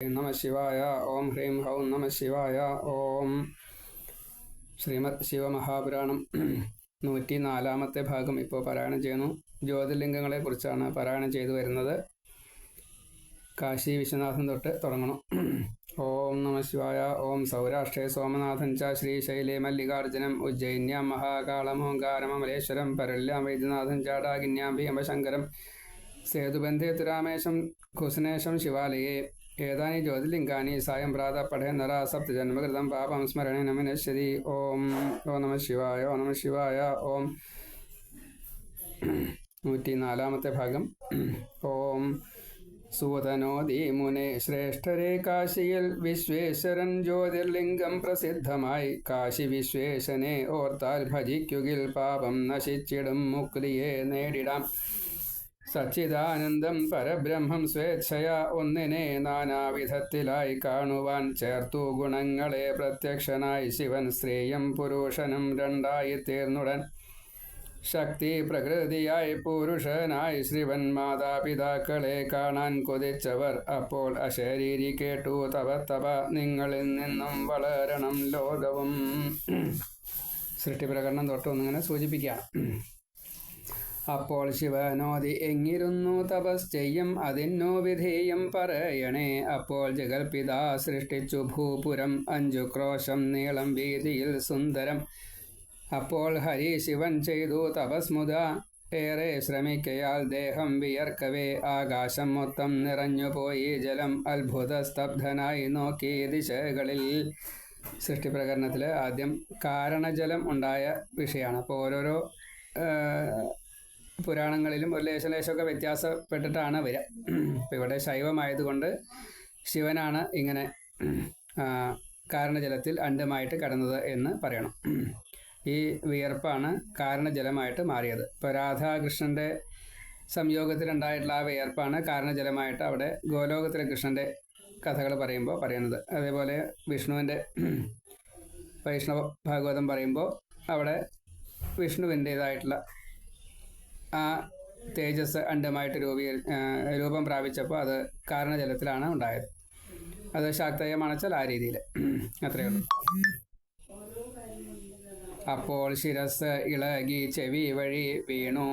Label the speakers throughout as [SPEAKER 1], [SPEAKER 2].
[SPEAKER 1] നമ ശിവായ ഓം ഹ്രീം ഹൗം നമ ശിവായ ഓം ശ്രീമദ് ശിവമഹാപുരാണം നൂറ്റി നാലാമത്തെ ഭാഗം ഇപ്പോൾ പാരായണം ചെയ്യുന്നു. ജ്യോതിർലിംഗങ്ങളെ കുറിച്ചാണ് പാരായണം ചെയ്തു വരുന്നത്. കാശി വിശ്വനാഥൻ തൊട്ട് തുടങ്ങണം. ഓം നമ ശിവായ ഓം സൗരാഷ്ട്രേ സോമനാഥൻ ച ശ്രീശൈലേ മല്ലികാർജുനം ഉജ്ജയിന്യാം മഹാകാളമോങ്കാരമലേശ്വരം പരല്യാം വൈദ്യനാഥൻ ചാടാകിന്യാം ഭീമശങ്കരം സേതുബന്ധേ തുരാമേശം കുസുനേശം ശിവാലയേ ഏതാനി ജ്യോതിർലിംഗാനി സായം പ്രാത പഠേ നര സപ്തജന്മകൃതം പാപം സ്മരണേ നമിനശ്യതി ഓം ഓ നമ ശിവായ ഓ നമ ശിവായ ഓം നൂറ്റി നാലാമത്തെ ഭാഗം। ഓം സൂതനോദി മുനെ ശ്രേഷ്ഠരെ കാശിയിൽ വിശ്വേശ്വരൻ ജ്യോതിർലിംഗം പ്രസിദ്ധമായി। കാശി വിശ്വേശനെ ഓർത്താൽ ഭജിക്കുകിൽ പാപം നശിച്ചിടും മുക്തിയെ നേടിടാം। സച്ചിദാനന്ദം പരബ്രഹ്മം സ്വേച്ഛയാ. ഒന്നിനെ നാനാവിധത്തിലായി കാണുവാൻ ചേർത്തു. ഗുണങ്ങളെ പ്രത്യക്ഷനായി ശിവൻ സ്ത്രീയും പുരുഷനും രണ്ടായി തീർന്നുടൻ. ശക്തി പ്രകൃതിയായി പുരുഷനായി ശ്രീവൻ മാതാപിതാക്കളെ കാണാൻ കൊതിച്ചവർ അപ്പോൾ അശരീരി കേട്ടു. തവ തവ നിങ്ങളിൽ നിന്നും വളരണം ലോകവും. സൃഷ്ടിപ്രകരണം തൊട്ടൊന്നിങ്ങനെ സൂചിപ്പിക്കാം. അപ്പോൾ ശിവനോതി എങ്ങിരുന്നു തപസ് ചെയ്യും അതിനു വിധേയം പറയണേ. അപ്പോൾ ജഗൽപിത സൃഷ്ടിച്ചു ഭൂപുരം അഞ്ചു ക്രോശം നീളം വീതിയിൽ സുന്ദരം. അപ്പോൾ ഹരി ശിവൻ ചെയ്തു തപസ്മുത ഏറെ ശ്രമിക്കയാൽ ദേഹം വിയർക്കവേ. ആകാശം മൊത്തം നിറഞ്ഞുപോയി ജലം അത്ഭുത സ്തബ്ധനായി നോക്കി ദിശകളിൽ. സൃഷ്ടിപ്രകരണത്തിൽ ആദ്യം കാരണജലം ഉണ്ടായ വിഷയമാണ്. അപ്പോൾ ഓരോരോ പുരാണങ്ങളിലും ഒരു ലേശം ലേശമൊക്കെ വ്യത്യാസപ്പെട്ടിട്ടാണ് വരിക. അപ്പം ഇവിടെ ശൈവമായതുകൊണ്ട് ശിവനാണ് ഇങ്ങനെ കാരണജലത്തിൽ അണ്ടമായിട്ട് കടന്നത് എന്ന് പറയണം. ഈ വിയർപ്പാണ് കാരണജലമായിട്ട് മാറിയത്. ഇപ്പോൾ രാധാകൃഷ്ണന്റെ സംയോഗത്തിലുണ്ടായിട്ടുള്ള ആ വിയർപ്പാണ് കാരണജലമായിട്ട് അവിടെ ഗോലോകത്തിലെ കൃഷ്ണന്റെ കഥകൾ പറയുമ്പോൾ പറയുന്നത്. അതേപോലെ വിഷ്ണുവിന്റെ വൈഷ്ണവ ഭാഗവതം പറയുമ്പോൾ അവിടെ വിഷ്ണുവിന്റേതായിട്ടുള്ള ആ തേജസ് അണ്ടമായിട്ട് രൂപീ രൂപം പ്രാപിച്ചപ്പോൾ അത് കാരണജലത്തിലാണ് ഉണ്ടായത്. അത് ശാക്തയമാണെച്ചാൽ ആ രീതിയിൽ. അത്രയേ ഉള്ളൂ. അപ്പോൾ ശിരസ് ഇളകി ചെവി വഴി വീണു.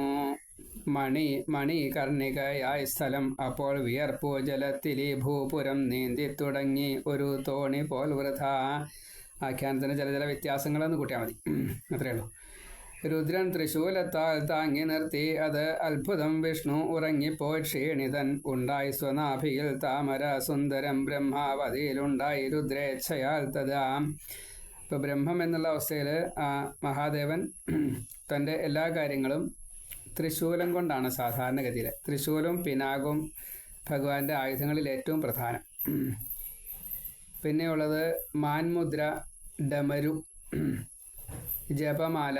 [SPEAKER 1] മണി മണി കർണികയായ സ്ഥലം. അപ്പോൾ വിയർപ്പു ജലത്തിലി ഭൂപുരം നീന്തി തുടങ്ങി ഒരു തോണി പോൽ വൃഥ. ആഖ്യാനത്തിന് ചില ചില വ്യത്യാസങ്ങളൊന്ന് കൂട്ടിയാൽ മതി. അത്രയേ ഉള്ളൂ. രുദ്രൻ തൃശൂലത്താൽ താങ്ങി നിർത്തി അത് അത്ഭുതം വിഷ്ണു ഉറങ്ങിപ്പോയി ക്ഷീണിതൻ ഉണ്ടായി സ്വനാഭിയിൽ താമര സുന്ദരം ബ്രഹ്മാവതിയിലുണ്ടായി രുദ്രേച്ഛയാൽ തഥാ. ഇപ്പോൾ ബ്രഹ്മം എന്നുള്ള അവസ്ഥയിൽ മഹാദേവൻ തന്റെ എല്ലാ കാര്യങ്ങളും തൃശൂലം കൊണ്ടാണ് സാധാരണഗതിയിൽ തൃശൂലവും പിനാകും ഭഗവാന്റെ ആയുധങ്ങളിൽ ഏറ്റവും പ്രധാനം. പിന്നെയുള്ളത് മാൻമുദ്ര ഡമരു ജപമാല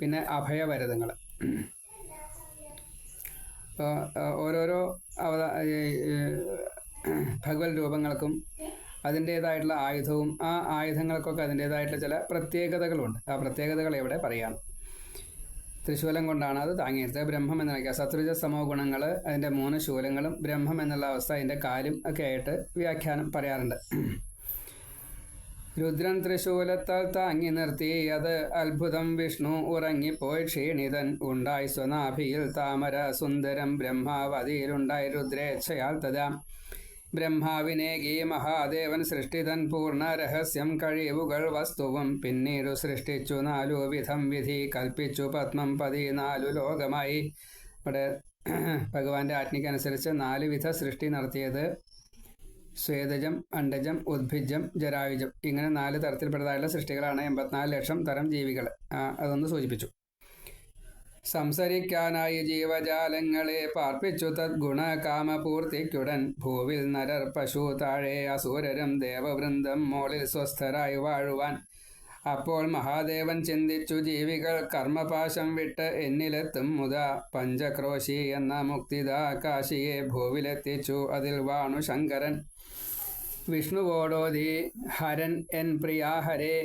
[SPEAKER 1] പിന്നെ അഭയവരതങ്ങൾ ഓരോരോ ഭഗവത് രൂപങ്ങൾക്കും അതിന്റേതായിട്ടുള്ള ആയുധവും ആ ആയുധങ്ങൾക്കൊക്കെ അതിന്റേതായിട്ടുള്ള ചില പ്രത്യേകതകളുണ്ട്. ആ പ്രത്യേകതകൾ ഇവിടെ പറയാം? ത്രിശൂലം കൊണ്ടാണ് അത് താങ്ങിയത് ബ്രഹ്മം എന്ന് വിളിക്കുക സത്രുജ സമോ ഗുണങ്ങൾ അതിന്റെ മൂന്ന് ശൂലങ്ങളും ബ്രഹ്മം എന്നുള്ള അവസ്ഥ അതിന്റെ കാലും ഒക്കെ ആയിട്ട് വ്യാഖ്യാനം പറയാറുണ്ട്. രുദ്രൻ തൃശൂലത്താൽ താങ്ങി നിർത്തി അത് അത്ഭുതം വിഷ്ണു ഉറങ്ങിപ്പോയി ക്ഷീണിതൻ. ഉണ്ടായി സ്വനാഭിയിൽ താമര സുന്ദരം ബ്രഹ്മാവതിയിലുണ്ടായി രുദ്രേച്ഛയാൽ തഥാ. ബ്രഹ്മാവിനേകി മഹാദേവൻ സൃഷ്ടിതൻ പൂർണ രഹസ്യം കഴിവുകൾ വസ്തുവും പിന്നീടു സൃഷ്ടിച്ചു നാലു വിധം വിധി കൽപ്പിച്ചു പത്മം പതിനാലു ലോകമായി. ഇവിടെ ഭഗവാന്റെ ആജ്ഞയ്ക്കനുസരിച്ച് നാല് വിധ സൃഷ്ടി നടത്തിയത് സ്വേദജം അണ്ടജം ഉദ്ഭിജം ജരായുജം ഇങ്ങനെ നാല് തരത്തിൽപ്പെട്ടതായുള്ള സൃഷ്ടികളാണ് എൺപത്തിനാല് ലക്ഷം തരം ജീവികൾ. അതൊന്ന് സൂചിപ്പിച്ചു. സംസരിക്കാനായി ജീവജാലങ്ങളെ പാർപ്പിച്ചു തദ്ഗുണ കാമപൂർത്തിക്കുടൻ ഭൂവിൽ നരർ പശു താഴെ അസൂരരും ദേവവൃന്ദം മോളിൽ സ്വസ്ഥരായി വാഴുവാൻ. അപ്പോൾ മഹാദേവൻ ചിന്തിച്ചു ജീവികൾ കർമ്മപാശം വിട്ട് എന്നിലെത്തും മുത പഞ്ചക്രോശി എന്ന മുക്തിദാ കാശിയെ ഭൂവിലെത്തിച്ചു. അതിൽ വാണു ശങ്കരൻ വിഷ്ണുവോടോതി ഹരൻ എൻ പ്രിയാഹരേ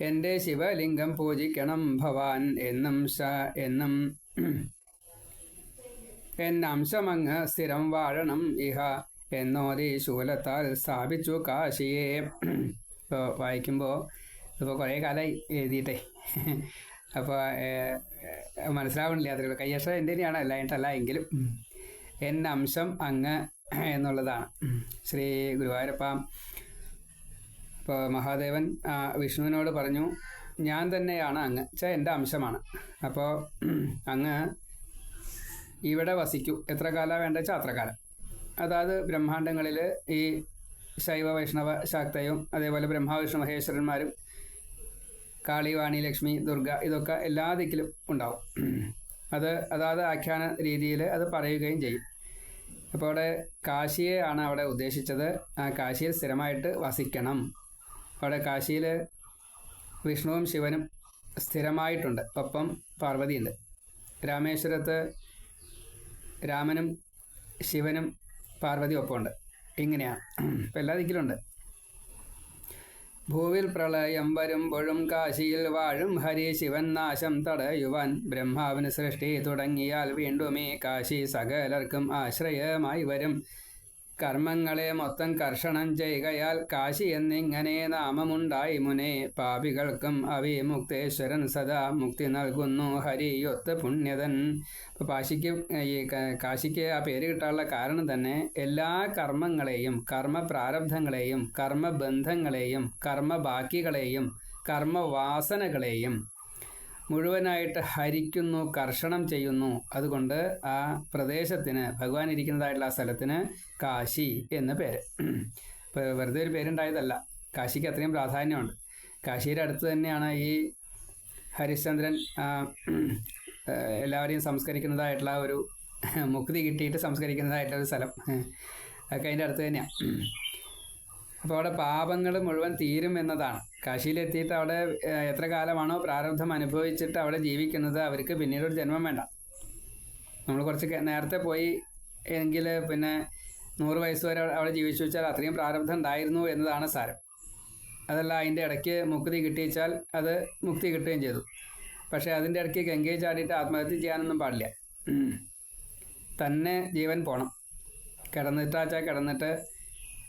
[SPEAKER 1] എന്റെ ശിവലിംഗം പൂജിക്കണം ഭവാൻ എന്നും സ എന്നും. എന്നംശമങ്ങ് സ്ഥിരം വാഴണം ഇഹ എന്നോതി ശൂലത്താൽ സ്ഥാപിച്ചു കാശിയെ. ഇപ്പോൾ വായിക്കുമ്പോൾ ഇപ്പോൾ കുറേ കാലമായി എഴുതിയിട്ടേ. അപ്പോൾ മനസ്സിലാവണില്ല. അത്രയുള്ളൂ കയ്യക്ഷരം എന്റെ തന്നെയാണ് അല്ലായിട്ടല്ല എങ്കിലും. എന്നംശം അങ്ങ് എന്നുള്ളതാണ്. ശ്രീ ഗുരുവായൂരപ്പ. ഇപ്പോൾ മഹാദേവൻ വിഷ്ണുവിനോട് പറഞ്ഞു ഞാൻ തന്നെയാണ് അങ്ങ്. വെച്ചാൽ എന്റെ അംശമാണ്. അപ്പോൾ അങ്ങ് ഇവിടെ വസിക്കൂ. എത്ര കാലം വേണ്ട വെച്ചാൽ അത്ര കാലം. അതായത് ബ്രഹ്മാണ്ടങ്ങളിൽ ഈ ശൈവ വൈഷ്ണവ ശാക്തയും അതേപോലെ ബ്രഹ്മാവിഷ്ണു മഹേശ്വരന്മാരും കാളി വാണി ലക്ഷ്മി ദുർഗ ഇതൊക്കെ എല്ലാ ദിക്കിലും ഉണ്ടാവും. അത് അതാത് ആഖ്യാന രീതിയിൽ അത് പറയുകയും ചെയ്യും. അപ്പോൾ അവിടെ കാശിയെ ആണ് അവിടെ ഉദ്ദേശിച്ചത്. കാശിയിൽ സ്ഥിരമായിട്ട് വസിക്കണം. അവിടെ കാശിയിൽ വിഷ്ണുവും ശിവനും സ്ഥിരമായിട്ടുണ്ട്. ഒപ്പം പാർവതിയുണ്ട്. രാമേശ്വരത്ത് രാമനും ശിവനും പാർവതി ഒപ്പമുണ്ട്. ഇങ്ങനെയാണ് ഇപ്പം എല്ലാ ദിക്കിലുണ്ട്. ഭൂവിൽ പ്രളയം വരുമ്പോഴും കാശിയിൽ വാഴും ഹരി ശിവൻ നാശം തടയുവാൻ ബ്രഹ്മാവിന് സൃഷ്ടി തുടങ്ങിയാൽ വീണ്ടും ഈ കാശി സകലർക്കും ആശ്രയമായി വരും. കർമ്മങ്ങളെ മൊത്തം കർഷണം ചെയ്യുകയാൽ കാശി എന്നിങ്ങനെ നാമമുണ്ടായി മുനെ. പാപികൾക്കും അവി മുക്തേശ്വരൻ സദാ മുക്തി നൽകുന്നു. ഹരിയൊത്ത് പുണ്യതൻ. ഇപ്പോൾ കാശിക്ക് ഈ കാശിക്ക് ആ പേര് കിട്ടാനുള്ള കാരണം തന്നെ എല്ലാ കർമ്മങ്ങളെയും കർമ്മ പ്രാരബ്ധങ്ങളെയും കർമ്മബന്ധങ്ങളെയും കർമ്മബാക്കികളെയും കർമ്മവാസനകളെയും മുഴുവനായിട്ട് ഹരിക്കുന്നു കർഷണം ചെയ്യുന്നു. അതുകൊണ്ട് ആ പ്രദേശത്തിന് ഭഗവാൻ ഇരിക്കുന്നതായിട്ടുള്ള ആ സ്ഥലത്തിന് കാശി എന്ന പേര്. വെറുതെ ഒരു പേരുണ്ടായതല്ല. കാശിക്ക് അത്രയും പ്രാധാന്യമുണ്ട്. കാശിയുടെ അടുത്ത് തന്നെയാണ് ഈ ഹരിശ്ചന്ദ്രൻ എല്ലാവരെയും സംസ്കരിക്കുന്നതായിട്ടുള്ള ഒരു മുക്തി കിട്ടിയിട്ട് സംസ്കരിക്കുന്നതായിട്ടുള്ള ഒരു സ്ഥലം. ഒക്കെ അതിന്റെ അടുത്ത് തന്നെയാണ് അപ്പോൾ അവിടെ പാപങ്ങൾ മുഴുവൻ തീരും എന്നതാണ്. കാശിയിലെത്തിയിട്ട് അവിടെ എത്ര കാലമാണോ പ്രാരബ്ധം അനുഭവിച്ചിട്ട് അവിടെ ജീവിക്കുന്നത് അവർക്ക് പിന്നീട് ഒരു ജന്മം വേണ്ട. നമ്മൾ കുറച്ച് നേരത്തെ പോയി എങ്കിൽ പിന്നെ നൂറ് വയസ്സ് വരെ അവിടെ ജീവിച്ചു വെച്ചാൽ അത്രയും പ്രാരബ്ധം ഉണ്ടായിരുന്നു എന്നതാണ് സാരം. അതല്ല അതിന്റെ ഇടയ്ക്ക് മുക്തി കിട്ടിച്ചാൽ അത് മുക്തി കിട്ടുകയും ചെയ്തു. പക്ഷേ അതിന്റെ ഇടയ്ക്ക് ഗംഗയെ ചാടിയിട്ട് ആത്മഹത്യ ചെയ്യാനൊന്നും പാടില്ല. തന്നെ ജീവൻ പോകണം കിടന്നിട്ടാച്ചാൽ കിടന്നിട്ട്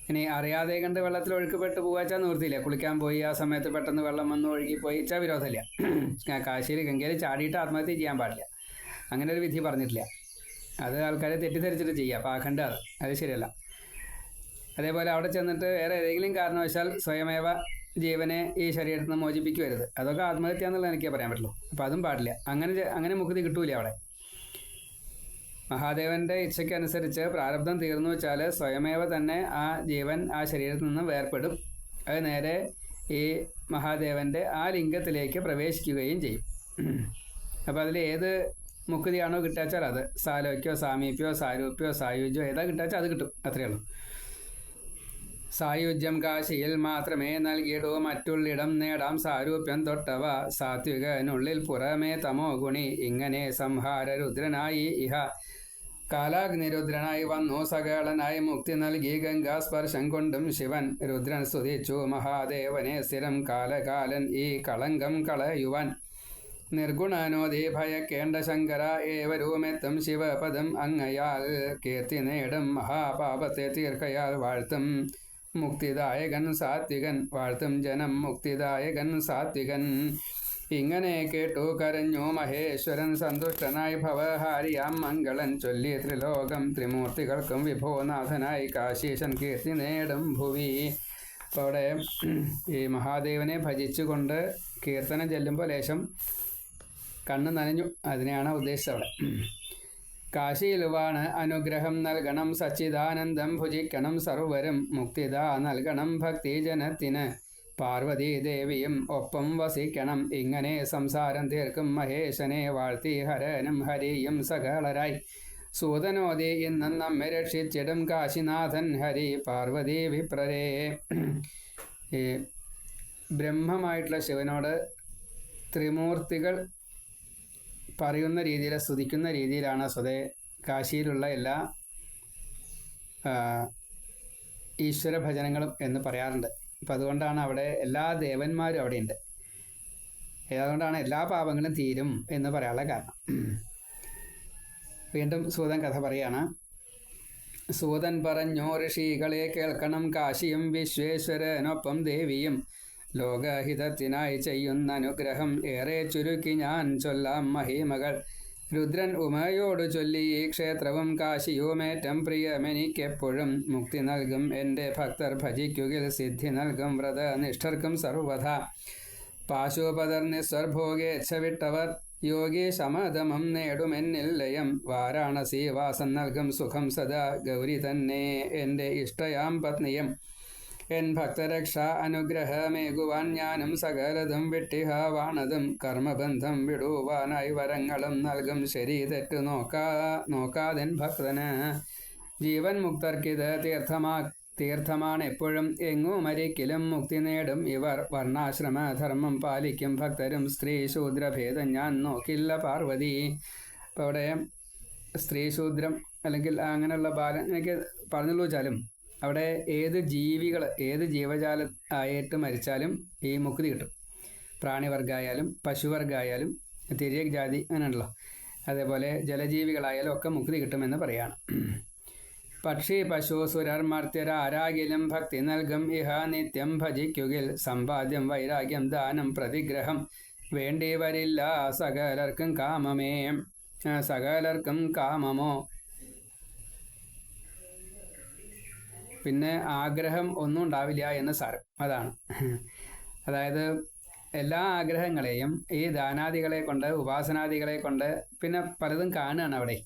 [SPEAKER 1] ഇനി അറിയാതെ കണ്ട് വെള്ളത്തിൽ ഒഴുക്കപ്പെട്ട് പോകാച്ചാൽ നിവൃത്തിയില്ല കുളിക്കാൻ പോയി ആ സമയത്ത് പെട്ടെന്ന് വെള്ളം വന്ന് ഒഴുകി പോയി വെച്ചാൽ വിരോധമില്ല കാശിയിൽ ഗംഗയിൽ ചാടിയിട്ട് ആത്മഹത്യ ചെയ്യാൻ പാടില്ല. അങ്ങനെ ഒരു വിധി പറഞ്ഞിട്ടില്ല. അത് ആൾക്കാരെ തെറ്റിദ്ധരിച്ചിട്ട് ചെയ്യുക പാഖണ്ഡ് അത്. അത് ശരിയല്ല. അതേപോലെ അവിടെ ചെന്നിട്ട് വേറെ ഏതെങ്കിലും കാരണവശാൽ സ്വയമേവ ജീവനെ ഈ ശരീരത്തിൽ നിന്ന് മോചിപ്പിക്കുവരുത് അതൊക്കെ ആത്മഹത്യ എന്നുള്ളത് എനിക്കേ പറയാൻ പറ്റുള്ളൂ. അപ്പം അതും പാടില്ല. അങ്ങനെ അങ്ങനെ മുക്തി കിട്ടൂല അവിടെ. മഹാദേവന്റെ ഇച്ഛയ്ക്കനുസരിച്ച് പ്രാരബ്ധം തീർന്നു വെച്ചാൽ സ്വയമേവ തന്നെ ആ ജീവൻ ആ ശരീരത്തിൽ നിന്ന് വേർപെടും അത് നേരെ ഈ മഹാദേവന്റെ ആ ലിംഗത്തിലേക്ക് പ്രവേശിക്കുകയും ചെയ്യും. അപ്പോൾ അതിൽ ഏത് മുക്തിയാണോ കിട്ടാച്ചാൽ അത്. സാലോക്യോ സാമീപ്യോ സാരൂപ്യോ സായുജ്യോ ഏതാ കിട്ടാച്ചാൽ അത് കിട്ടും. അത്രയേ ഉള്ളൂ. സായുജ്യം കാശിയിൽ മാത്രമേ നൽകിയിടൂ. മറ്റുള്ളിടം നേടാം. സാരൂപ്യം തൊട്ടവ സാത്വികനുള്ളിൽ പുറമേ തമോ ഗുണി. ഇങ്ങനെ സംഹാര രുദ്രനായി ഇഹ കാലാഗ്നിരുദ്രനായി വന്നു. സകാളനായി മുക്തി നൽകി. ഗംഗാസ്പർശം കൊണ്ടും ശിവൻ രുദ്രൻ സ്തുതിച്ചു. മഹാദേവനെ സ്ഥിരം കാലകാലൻ ഈ കളങ്കം കളയുവാൻ. നിർഗുണനോദി ഭയക്കേണ്ട ശങ്കര ഏവരൂമെത്തും ശിവപദം അങ്ങയാൽ കീർത്തി നേടും. മഹാപാപത്തെ തീർക്കയാൽ വാഴ്ത്തും മുക്തിദായകൻ സാത്വികൻ. വാഴ്ത്തും ജനം മുക്തിദായകൻ സാത്വികൻ. ഇങ്ങനെ കേട്ടു കരഞ്ഞു മഹേശ്വരൻ സന്തുഷ്ടനായി ഭവഹാരിയാം മംഗളൻ ചൊല്ലി ത്രിലോകം ത്രിമൂർത്തികൾക്കും വിഭവനാഥനായി കാശീശൻ കീർത്തി നേടും ഭുവി. അവിടെ ഈ മഹാദേവനെ ഭജിച്ചുകൊണ്ട് കീർത്തനം ചെല്ലുമ്പോൾ ലേശം കണ്ണ് നനഞ്ഞു. അതിനെയാണ് ഉദ്ദേശിച്ചത് അവിടെ. കാശിയിലുവാണ് അനുഗ്രഹം നൽകണം. സച്ചിദാനന്ദം ഭുജിക്കണം. സർവരും മുക്തിദാ നൽകണം ഭക്തിജനത്തിന്. പാർവതി ദേവിയും ഒപ്പം വസിക്കണം. ഇങ്ങനെ സംസാരം തീർക്കും മഹേശനെ വാഴ്ത്തി ഹരനും ഹരിയും സകളരായി സൂതനോദി ഇന്നും നമ്മെ രക്ഷിച്ചിടും കാശിനാഥൻ ഹരി പാർവതി വിപ്രരേ. ബ്രഹ്മമായിട്ടുള്ള ശിവനോട് ത്രിമൂർത്തികൾ പറയുന്ന രീതിയിൽ സ്തുതിക്കുന്ന രീതിയിലാണ് സ്വതേ കാശിയിലുള്ള എല്ലാ ഈശ്വര ഭജനങ്ങളും എന്ന് പറയാറുണ്ട്. അപ്പം അതുകൊണ്ടാണ് അവിടെ എല്ലാ ദേവന്മാരും അവിടെ അവിടെയുണ്ട്. അതുകൊണ്ടാണ് എല്ലാ പാപങ്ങളും തീരും എന്ന് പറയാനുള്ള കാരണം. വീണ്ടും സൂതൻ കഥ പറയാണ് സൂതൻ പറഞ്ഞോ ഋഷികളെ കേൾക്കണം കാശിയും വിശ്വേശ്വരനൊപ്പം ദേവിയും. ലോകഹിതത്തിനായി ചെയ്യുന്ന അനുഗ്രഹം ഏറെ ചുരുക്കി ഞാൻ ചൊല്ലാം മഹിമകൾ. രുദ്രൻ ഉമയോട് ചൊല്ലി ഈ ക്ഷേത്രവും കാശിയുമേറ്റം പ്രിയമെനിക്കെപ്പോഴും. മുക്തി നൽകും എന്റെ ഭക്തർ ഭജിക്കുകിൽ സിദ്ധി നൽകും വ്രതനിഷ്ഠർക്കും സർവഥ പാശുപതർ നിസ്വർഭോഗേച്ഛ വിട്ടവർ യോഗി ശമതമം നേടുമെന്നിൽ ലയം വാരാണസി വാസം നൽകും സുഖം സദാ ഗൗരി തന്നെ എന്റെ ഇഷ്ടയാം പത്നിയം. എൻ ഭക്തരക്ഷ അനുഗ്രഹമേകുവാൻ ഞാനും സകലതും വെട്ടിഹാവാണതും. കർമ്മബന്ധം വിടുവാനായി വരങ്ങളും നൽകും. ശരി തെറ്റു നോക്കാ നോക്കാതെൻ ഭക്തന്. ജീവൻ മുക്തർക്കിത് തീർത്ഥമാ തീർത്ഥമാണ് എപ്പോഴും എങ്ങും മരിക്കലും മുക്തി നേടും. ഇവർ വർണാശ്രമ ധർമ്മം പാലിക്കും. ഭക്തരും സ്ത്രീ ശൂദ്രഭേദം ഞാൻ നോക്കില്ല പാർവതി. അപ്പോൾ അവിടെ സ്ത്രീ ശൂദ്രം അല്ലെങ്കിൽ അങ്ങനെയുള്ള ബാലൻ എനിക്ക് പറഞ്ഞുള്ളൂ വെച്ചാലും അവിടെ ഏത് ജീവികൾ ഏത് ജീവജാല ആയിട്ട് മരിച്ചാലും ഈ മുക്തി കിട്ടും. പ്രാണിവർഗമായാലും പശുവർഗമായാലും തിരിയ ജാതി അങ്ങനെയുണ്ടല്ലോ അതേപോലെ ജലജീവികളായാലും ഒക്കെ മുക്തി കിട്ടുമെന്ന് പറയാണ്. പക്ഷി പശു സുരർ മർത്യർ ആരാകിലും ഭക്തി നൽകും. ഇഹ നിത്യം ഭജിക്കുകിൽ സമ്പാദ്യം വൈരാഗ്യം ദാനം പ്രതിഗ്രഹം വേണ്ടി വരില്ല സകലർക്കും കാമമേ. സകലർക്കും കാമമോ? പിന്നെ ആഗ്രഹം ഒന്നും ഉണ്ടാവില്ല എന്ന് സാരം. അതാണ്. അതായത് എല്ലാ ആഗ്രഹങ്ങളെയും ഈ ദാനാദികളെ കൊണ്ട് ഉപാസനാദികളെ കൊണ്ട് പിന്നെ പലതും കാണുകയാണ് അവിടെ.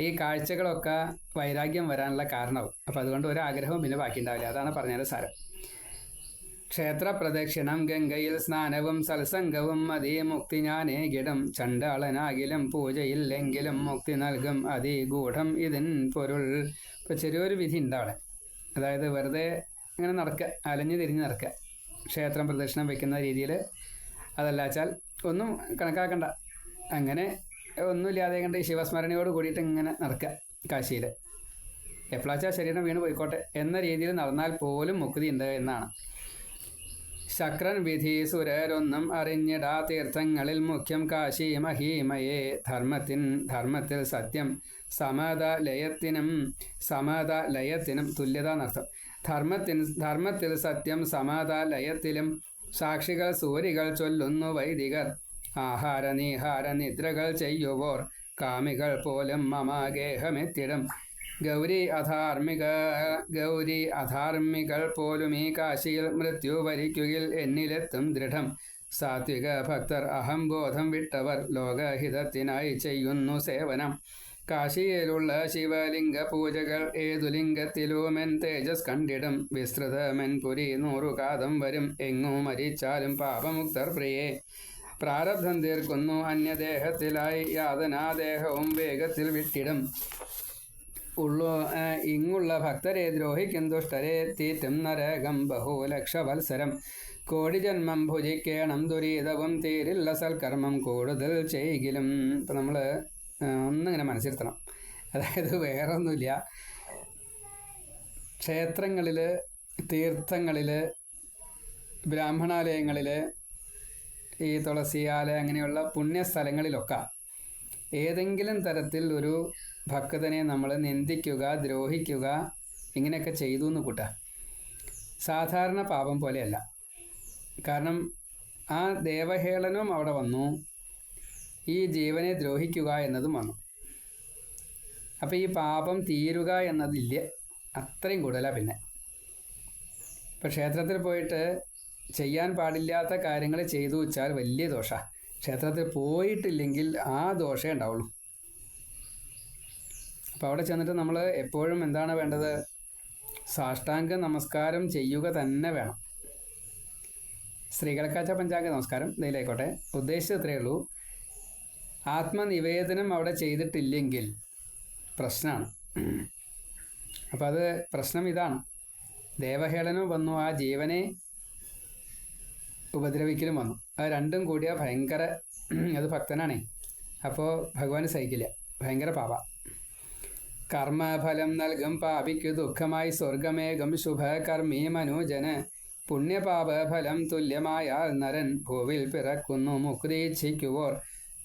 [SPEAKER 1] ഈ കാഴ്ചകളൊക്കെ വൈരാഗ്യം വരാനുള്ള കാരണവും. അപ്പം അതുകൊണ്ട് ഒരു ആഗ്രഹവും പിന്നെ ബാക്കി ഉണ്ടാവില്ല അതാണ് പറഞ്ഞത് സാരം. ക്ഷേത്ര പ്രദക്ഷിണം ഗംഗയിൽ സ്നാനവും സത്സംഗവും അതേ മുക്തി ഞാനേ ഗിടം ചണ്ടാളനാകിലും പൂജയില്ലെങ്കിലും മുക്തി നൽകും. അതേ ഗൂഢം ഇതിൻ പൊരുൾ. ഇപ്പം ചെറിയൊരു വിധി ഉണ്ട് അതായത് വെറുതെ ഇങ്ങനെ നടക്കുക അലഞ്ഞു തിരിഞ്ഞ് നടക്കുക ക്ഷേത്രം പ്രദക്ഷിണം വെക്കുന്ന രീതിയിൽ അതല്ലാച്ചാൽ ഒന്നും കണക്കാക്കണ്ട. അങ്ങനെ ഒന്നുമില്ലാതെ കണ്ട് ശിവസ്മരണയോട് കൂടിയിട്ട് ഇങ്ങനെ നടക്കുക കാശിയിൽ എപ്പോഴാച്ചാൽ ശരീരം വീണ് പോയിക്കോട്ടെ എന്ന രീതിയിൽ നടന്നാൽ പോലും മുക്തി ഉണ്ട് എന്നാണ്. ശക്രൻ വിധി സുരരൊന്നും അറിഞ്ഞിടാ തീർത്ഥങ്ങളിൽ മുഖ്യം കാശി മഹീമയെ. ധർമ്മത്തിൻ ധർമ്മത്തിൽ സത്യം സമത ലയത്തിനും സമത ലയത്തിനും തുല്യത എന്നർത്ഥം ധർമ്മത്തിന് ധർമ്മത്തിൽ സത്യം സമത ലയത്തിലും സാക്ഷികൾ സൂരികൾ ചൊല്ലുന്നു വൈദികർ. ആഹാര നീഹാര നിദ്രകൾ ചെയ്യുവോർ കാമികൾ പോലും മമാഗേഹമെത്തിടും ഗൗരി അധാർമിക ഗൗരി അധാർമികൾ പോലും ഈ കാശിയിൽ മൃത്യു വരിക്കുകയിൽ എന്നിലെത്തും ദൃഢം. സാത്വിക ഭക്തർ അഹംബോധം വിട്ടവർ ലോകഹിതത്തിനായി ചെയ്യുന്നു സേവനം. കാശിയിലുള്ള ശിവലിംഗ പൂജകൾ ഏതു ലിംഗത്തിലുമെൻ തേജസ് കണ്ടിടും. വിസ്തൃതമെൻ പുരി നൂറുകാതം വരും. എങ്ങു മരിച്ചാലും പാപമുക്തർ പ്രിയേ. പ്രാരബ്ധം തീർക്കുന്നു അന്യദേഹത്തിലായി. യാതനാദേഹവും വേഗത്തിൽ വിട്ടിടും. ഉള്ളു ഇങ്ങുള്ള ഭക്തരെ ദ്രോഹിക്കും ദുഷ്ടരെ തീറ്റും നരകം ബഹുലക്ഷവത്സരം. കോടി ജന്മം ഭുജിക്കേണം ദുരിതവും തീരില്ല സൽക്കർമ്മം കൂടുതൽ ചെയ്യിലും. ഇപ്പം നമ്മൾ ഒന്നിങ്ങനെ മനസ്സിരുത്തണം. അതായത് വേറെ ഒന്നുമില്ല ക്ഷേത്രങ്ങളിൽ തീർത്ഥങ്ങളിൽ ബ്രാഹ്മണാലയങ്ങളിൽ ഈ തുളസിയാല അങ്ങനെയുള്ള പുണ്യസ്ഥലങ്ങളിലൊക്കെ ഏതെങ്കിലും തരത്തിൽ ഒരു ഭക്തനെ നമ്മൾ നിന്ദിക്കുക ദ്രോഹിക്കുക ഇങ്ങനെയൊക്കെ ചെയ്തു എന്ന് കൂട്ട. സാധാരണ പാപം പോലെയല്ല. കാരണം ആ ദേവഹേളനും അവിടെ വന്നു. ഈ ജീവനെ ദ്രോഹിക്കുക എന്നതും വന്നു. അപ്പം ഈ പാപം തീരുക എന്നതില്ല അത്രയും കൂടുതലാണ് പിന്നെ. ഇപ്പം ക്ഷേത്രത്തിൽ പോയിട്ട് ചെയ്യാൻ പാടില്ലാത്ത കാര്യങ്ങൾ ചെയ്തു വെച്ചാൽ വലിയ ദോഷമാണ് ക്ഷേത്രത്തിൽ പോയിട്ടില്ലെങ്കിൽ ആ ദോഷമേ ഉണ്ടാവുള്ളൂ. അപ്പോൾ അവിടെ ചെന്നിട്ട് നമ്മൾ എപ്പോഴും എന്താണ് വേണ്ടത്? സാഷ്ടാംഗ നമസ്കാരം ചെയ്യുക തന്നെ വേണം. സ്ത്രീകൾക്കാച്ച പഞ്ചാംഗ നമസ്കാരം ഇതിലായിക്കോട്ടെ. ഉദ്ദേശിച്ചത് ഇത്രയേ ഉള്ളൂ. ആത്മനിവേദനം അവിടെ ചെയ്തിട്ടില്ലെങ്കിൽ പ്രശ്നമാണ് അപ്പം അത് പ്രശ്നം ഇതാണ്. ദേവഹേളനം വന്നു ആ ജീവനെ ഉപദ്രവിക്കലും വന്നു. അത് രണ്ടും കൂടിയ ഭയങ്കര അത് ഭക്തനാണേ. അപ്പോൾ ഭഗവാൻ സഹിക്കില്ല. ഭയങ്കര പാപ. കർമ്മഫലം നൽകും പാപിക്കു ദുഃഖമായി സ്വർഗമേകം ശുഭകർമ്മി മനോജന്. പുണ്യപാപഫലം തുല്യമായാൽ നരൻ ഭൂവിൽ പിറക്കുന്നു. മുക്തിച്ഛിക്കുവോർ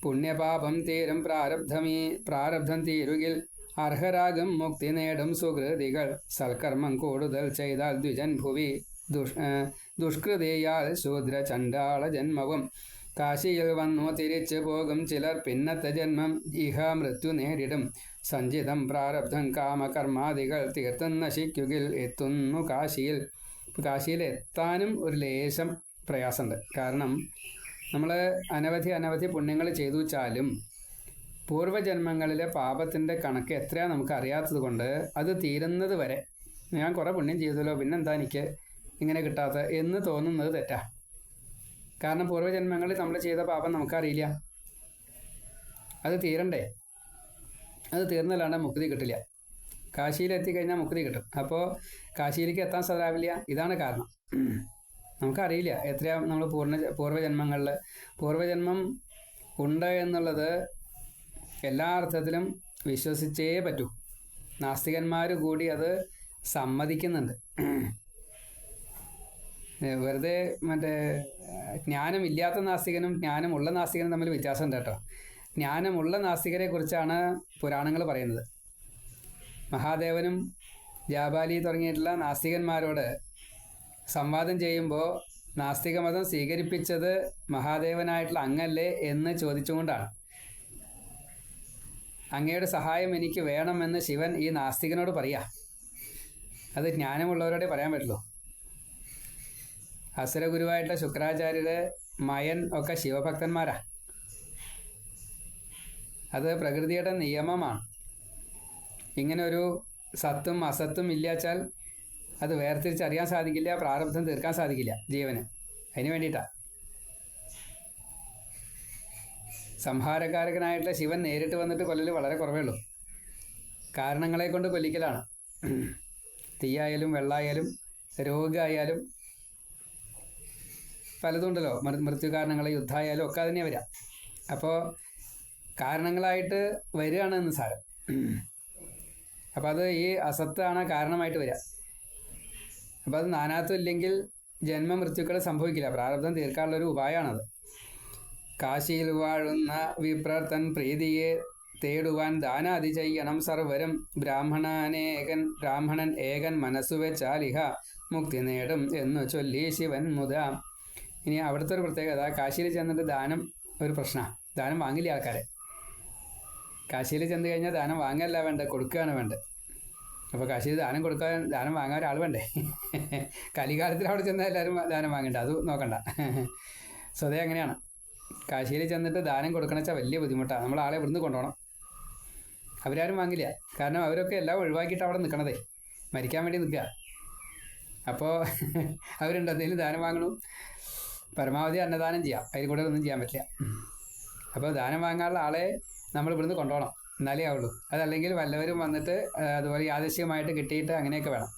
[SPEAKER 1] പുണ്യപാപം തീരും പ്രാരബ്ധമേ പ്രാരബ്ധം തീരുകിൽ അർഹരാകും മുക്തി നേടും സുഹൃതികൾ. സൽക്കർമ്മം കൂടുതൽ ചെയ്താൽ ദ്വിജൻ ഭുവി ദുഷ് ദുഷ്കൃതിയാൽ ശൂദ്ര ചണ്ടാള ജന്മവും. കാശിയിൽ വന്നു തിരിച്ചു പോകും ചിലർ പിന്നത്തെ ജന്മം ഇഹ മൃത്യു നേരിടും. സഞ്ചിതം പ്രാരബ്ധം കാമകർമാദികൾ തീർത്തും നശിക്കുകിൽ എത്തുന്നു കാശിയിൽ. കാശിയിൽ എത്താനും ഒരു ലേശം പ്രയാസമുണ്ട്. കാരണം നമ്മൾ അനവധി അനവധി പുണ്യങ്ങൾ ചെയ്തു വെച്ചാലും പൂർവജന്മങ്ങളിലെ പാപത്തിന്റെ കണക്ക് എത്രയാ നമുക്ക് അറിയാത്തത് കൊണ്ട് അത് തീരുന്നത് വരെ ഞാൻ കുറേ പുണ്യം ചെയ്തല്ലോ പിന്നെന്താ എനിക്ക് ഇങ്ങനെ കിട്ടാത്ത എന്ന് തോന്നുന്നത് തെറ്റാ. കാരണം പൂർവജന്മങ്ങളിൽ നമ്മൾ ചെയ്ത പാപം നമുക്കറിയില്ല. അത് തീരണ്ടേ. അത് തീർന്നല്ലാണ്ട് മുക്തി കിട്ടില്ല. കാശിയിൽ എത്തിക്കഴിഞ്ഞാൽ മുക്തി കിട്ടും. അപ്പോൾ കാശിയിലേക്ക് എത്താൻ സാധാവില്ല ഇതാണ് കാരണം. നമുക്കറിയില്ല. എത്രയാ നമ്മൾ പൂർണ പൂർവജന്മങ്ങളിൽ പൂർവജന്മം ഉണ്ട് എന്നുള്ളത് എല്ലാ അർത്ഥത്തിലും വിശ്വസിച്ചേ പറ്റൂ. നാസ്തികന്മാർ കൂടി അത് സമ്മതിക്കുന്നുണ്ട്. വെറുതെ മറ്റേ ജ്ഞാനമില്ലാത്ത നാസ്തികനും ജ്ഞാനമുള്ള നാസ്തികനും തമ്മിൽ വ്യത്യാസമുണ്ട് കേട്ടോ. ജ്ഞാനമുള്ള നാസ്തികരെ കുറിച്ചാണ് പുരാണങ്ങൾ പറയുന്നത്. മഹാദേവനും ജാബാലി തുടങ്ങിയിട്ടുള്ള നാസ്തികന്മാരോട് സംവാദം ചെയ്യുമ്പോൾ നാസ്തിക മതം സ്വീകരിപ്പിച്ചത് മഹാദേവനായിട്ടുള്ള അങ്ങല്ലേ എന്ന് ചോദിച്ചുകൊണ്ടാണ്. അങ്ങയുടെ സഹായം എനിക്ക് വേണമെന്ന് ശിവൻ ഈ നാസ്തികനോട് പറയാ. അത് ജ്ഞാനമുള്ളവരോടെ പറയാൻ പറ്റുള്ളൂ. അസുരഗുരുവായിട്ടുള്ള ശുക്രാചാര്യര് മയൻ ഒക്കെ ശിവഭക്തന്മാരാ. അത് പ്രകൃതിയുടെ നിയമമാണ്. ഇങ്ങനെ ഒരു സത്തും അസത്തും ഇല്ലാച്ചാൽ അത് വേർതിരിച്ചറിയാൻ സാധിക്കില്ല പ്രാരബ്ധം തീർക്കാൻ സാധിക്കില്ല ജീവന്. അതിന് വേണ്ടിയിട്ടാണ് സംഹാരകാരകനായിട്ടുള്ള ശിവൻ നേരിട്ട് വന്നിട്ട് കൊല്ലൽ വളരെ കുറവേ ഉള്ളൂ. കാരണങ്ങളെ കൊണ്ട് കൊല്ലിക്കലാണ്. തീയായാലും വെള്ളമായാലും രോഗമായാലും പലതുണ്ടല്ലോ മൃ- മൃത്യു കാരണങ്ങൾ യുദ്ധമായാലും ഒക്കെ അതിനെ വരാം. അപ്പോൾ കാരണങ്ങളായിട്ട് വരികയാണ് എന്ന് സാരം. അപ്പോൾ അത് ഈ അസത്താണ് കാരണമായിട്ട് വരിക അപ്പോൾ അത് നാനാത്വം ഇല്ലെങ്കിൽ ജന്മമൃത്യുക്കൾ സംഭവിക്കില്ല. പ്രാരബ്ധം തീർക്കാനുള്ള ഒരു ഉപായമാണത് കാശിയിൽ വാഴുന്ന വിപ്രർത്തൻ പ്രീതിയെ തേടുവാൻ ദാനാദി ചെയ്യണം സർവരും. ബ്രാഹ്മണനേകൻ ബ്രാഹ്മണൻ ഏകൻ മനസ്സു വെച്ചാലിഹ മുക്തി നേടും എന്നു ചൊല്ലി ശിവൻ മുത. ഇനി അവിടുത്തെ ഒരു പ്രത്യേകത കാശിയിൽ ചെന്നിട്ട് ദാനം ഒരു പ്രശ്നമാണ് ദാനം വാങ്ങില്ല ആൾക്കാരെ. കാശിയിൽ ചെന്ന് കഴിഞ്ഞാൽ ദാനം വാങ്ങല്ല വേണ്ട കൊടുക്കുകയാണ് വേണ്ടത്. അപ്പോൾ കാശിയിൽ ദാനം കൊടുക്കാൻ ദാനം വാങ്ങാൻ ഒരാൾ വേണ്ടേ? കലികാലത്തിൽ അവിടെ ചെന്നാൽ എല്ലാവരും ദാനം വാങ്ങണ്ട. അത് നോക്കണ്ട. സ്വതേ അങ്ങനെയാണ്. കാശിയിൽ ചെന്നിട്ട് ദാനം കൊടുക്കണ വെച്ചാൽ വലിയ ബുദ്ധിമുട്ടാണ് നമ്മൾ ആളെ ഇവിടുന്ന് കൊണ്ടുപോകണം. അവരാരും വാങ്ങില്ല. കാരണം അവരൊക്കെ എല്ലാം ഒഴിവാക്കിയിട്ട് അവിടെ നിൽക്കണതേ. മരിക്കാൻ വേണ്ടി നിൽക്കുക. അപ്പോൾ അവരുണ്ട്. എന്തെങ്കിലും ദാനം വാങ്ങണു. പരമാവധി അന്നദാനം ചെയ്യാം. അതിൽ കൂടെ ഒന്നും ചെയ്യാൻ പറ്റില്ല. അപ്പോൾ ദാനം വാങ്ങാനുള്ള ആളെ നമ്മൾ ഇവിടുന്ന് കൊണ്ടുപോകണം. എന്നാലേ ആവുള്ളൂ. അതല്ലെങ്കിൽ വല്ലവരും വന്നിട്ട് അതുപോലെ യാദൃശ്യമായിട്ട് കിട്ടിയിട്ട് അങ്ങനെയൊക്കെ വേണം.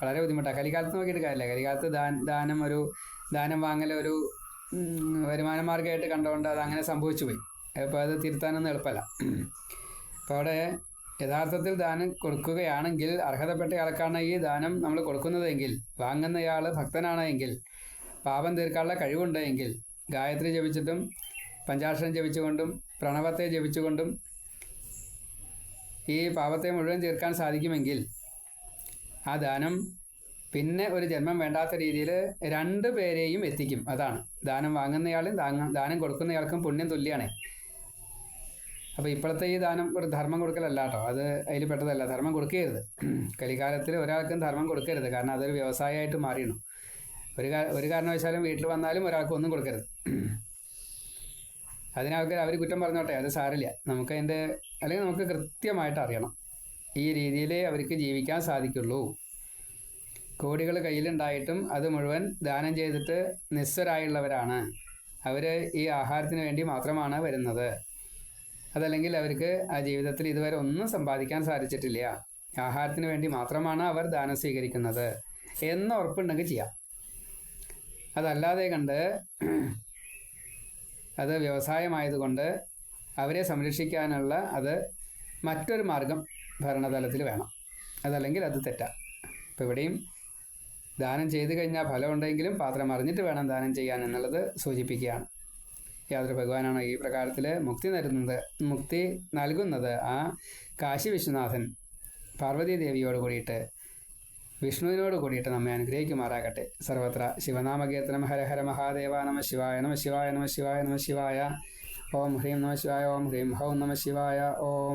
[SPEAKER 1] വളരെ ബുദ്ധിമുട്ടാണ് കലികാലത്ത് നോക്കിയിട്ട് കാര്യമില്ല. കലികാലത്ത് ദാനം ഒരു ദാനം വാങ്ങൽ ഒരു വരുമാന മാർഗമായിട്ട് കണ്ടുകൊണ്ട് അത് അങ്ങനെ സംഭവിച്ചു പോയി. അപ്പോൾ അത് തിരുത്താനൊന്നും എളുപ്പമല്ല. അപ്പോൾ അവിടെ യഥാർത്ഥത്തിൽ ദാനം കൊടുക്കുകയാണെങ്കിൽ അർഹതപ്പെട്ട ആൾക്കാണ് ഈ ദാനം നമ്മൾ കൊടുക്കുന്നതെങ്കിൽ വാങ്ങുന്നയാൾ ഭക്തനാണ് എങ്കിൽ പാപം തീർക്കാനുള്ള കഴിവുണ്ടെങ്കിൽ ഗായത്രി ജപിച്ചിട്ടും പഞ്ചാക്ഷരം ജപിച്ചുകൊണ്ടും പ്രണവത്തെ ജപിച്ചുകൊണ്ടും ഈ പാപത്തെ മുഴുവൻ തീർക്കാൻ സാധിക്കുമെങ്കിൽ ആ ദാനം പിന്നെ ഒരു ജന്മം വേണ്ടാത്ത രീതിയിൽ രണ്ട് പേരെയും എത്തിക്കും. അതാണ്. ദാനം വാങ്ങുന്നയാളും ദാന- കൊടുക്കുന്നയാൾക്കും പുണ്യം തുല്യമാണ് അപ്പോൾ ഇപ്പോഴത്തെ ഈ ദാനം ഒരു ധർമ്മം കൊടുക്കലല്ല കേട്ടോ. അത് അതിൽ പെട്ടതല്ല. ധർമ്മം കൊടുക്കരുത്. കലികാലത്തിൽ ഒരാൾക്കും ധർമ്മം കൊടുക്കരുത്. കാരണം അതൊരു വ്യവസായമായിട്ട് മാറിയണം ഒരു ഒരു കാരണവശാലും വീട്ടിൽ വന്നാലും ഒരാൾക്കും ഒന്നും കൊടുക്കരുത്. അതിനവർക്ക് അവർ കുറ്റം പറഞ്ഞോട്ടെ അത് സാരില്ല നമുക്ക് അതിന്റെ അല്ലെങ്കിൽ നമുക്ക് കൃത്യമായിട്ട് അറിയണം. ഈ രീതിയിലേ അവർക്ക് ജീവിക്കാൻ സാധിക്കുള്ളൂ. കോടികൾ കയ്യിലുണ്ടായിട്ടും അത് മുഴുവൻ ദാനം ചെയ്തിട്ട് നിസ്വരായുള്ളവരാണ് അവർ ഈ ആഹാരത്തിന് വേണ്ടി മാത്രമാണ് വരുന്നത്. അതല്ലെങ്കിൽ അവർക്ക് ആ ജീവിതത്തിൽ ഇതുവരെ ഒന്നും സമ്പാദിക്കാൻ സാധിച്ചിട്ടില്ല. ആഹാരത്തിന് വേണ്ടി മാത്രമാണ് അവർ ദാനം സ്വീകരിക്കുന്നത്. എന്ന് ഉറപ്പുണ്ടെങ്കിൽ ചെയ്യാം. അതല്ലാതെ കണ്ട് അത് വ്യവസായമായതുകൊണ്ട് അവരെ സംരക്ഷിക്കാനുള്ള അത് മറ്റൊരു മാർഗം ഭരണതലത്തിൽ വേണം. അതല്ലെങ്കിൽ അത് തെറ്റാം. ഇപ്പോൾ ഇവിടെയും ദാനം ചെയ്തു കഴിഞ്ഞാൽ ഫലമുണ്ടെങ്കിലും പാത്രം അറിഞ്ഞിട്ട് വേണം ദാനം ചെയ്യാൻ എന്നുള്ളത് സൂചിപ്പിക്കുകയാണ്. യാതൊരു ഭഗവാനാണ് ഈ പ്രകാരത്തിൽ മുക്തി തരുന്നത്? മുക്തി നൽകുന്നത് ആ കാശി വിശ്വനാഥൻ പാർവതീദേവിയോട് കൂടിയിട്ട് വിഷ്ണുവിനോട് കൂടിയിട്ട് നമ്മെ അനുഗ്രഹിക്കുമാറാകട്ടെ. സർവത്ര ശിവനാമകീർത്തനം. ഹര ഹര മഹാദേവ നമ ശിവായ നമ ശിവായ നമ ശിവായ നമ ശിവായ. ഓം ഹ്രീം നമ ശിവായ. ഓം ഹ്രീം ഹൗം നമ ശിവായ. ഓം